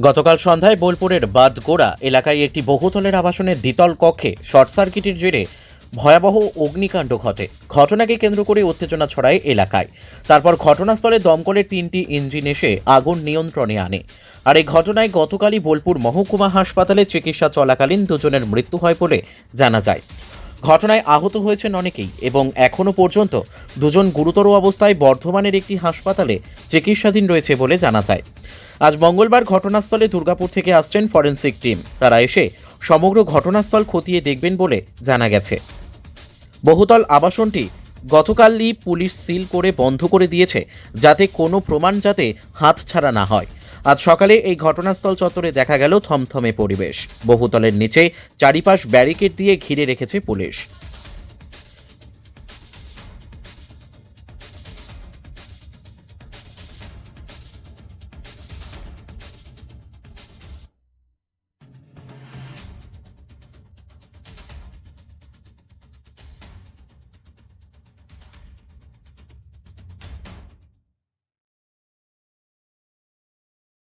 গতকাল সন্ধ্যায় বোলপুরের বাদগোড়া এলাকায় একটি বহুতলের আবাসনের দ্বিতল কক্ষে শর্ট সার্কিটের জেরে ভয়াবহ অগ্নিকাণ্ড ঘটে। ঘটনাকে কেন্দ্র করে উত্তেজনা ছড়ায় এলাকায়। তারপর ঘটনাস্থলে দমকলের তিনটি ইঞ্জিন এসে আগুন নিয়ন্ত্রণে আনে। আর এই ঘটনায় গতকালই বোলপুর মহকুমা হাসপাতালে চিকিৎসা চলাকালীন দুজনের মৃত্যু হয় বলে জানা যায়। ঘটনায় আহত হয়েছেন অনেকেই এবং এখনও পর্যন্ত দুজন গুরুতর অবস্থায় বর্ধমানের একটি হাসপাতালে চিকিৎসাধীন রয়েছে বলে জানা যায়। আজ মঙ্গলবার ঘটনাস্থলে দুর্গাপুর থেকে আসছেন ফরেনসিক টিম। তারা এসে সমগ্র ঘটনাস্থল খতিয়ে দেখবেন বলে জানা গেছে। বহুতল আবাসনটি গতকালই পুলিশ সিল করে বন্ধ করে দিয়েছে যাতে কোনো প্রমাণ যাতে হাতছাড়া না হয়। আজ সকালে এই ঘটনাস্থল চত্বরে দেখা গেল থমথমে পরিবেশ। বহুতলের নিচে চারিপাশ ব্যারিকেড দিয়ে ঘিরে রেখেছে পুলিশ।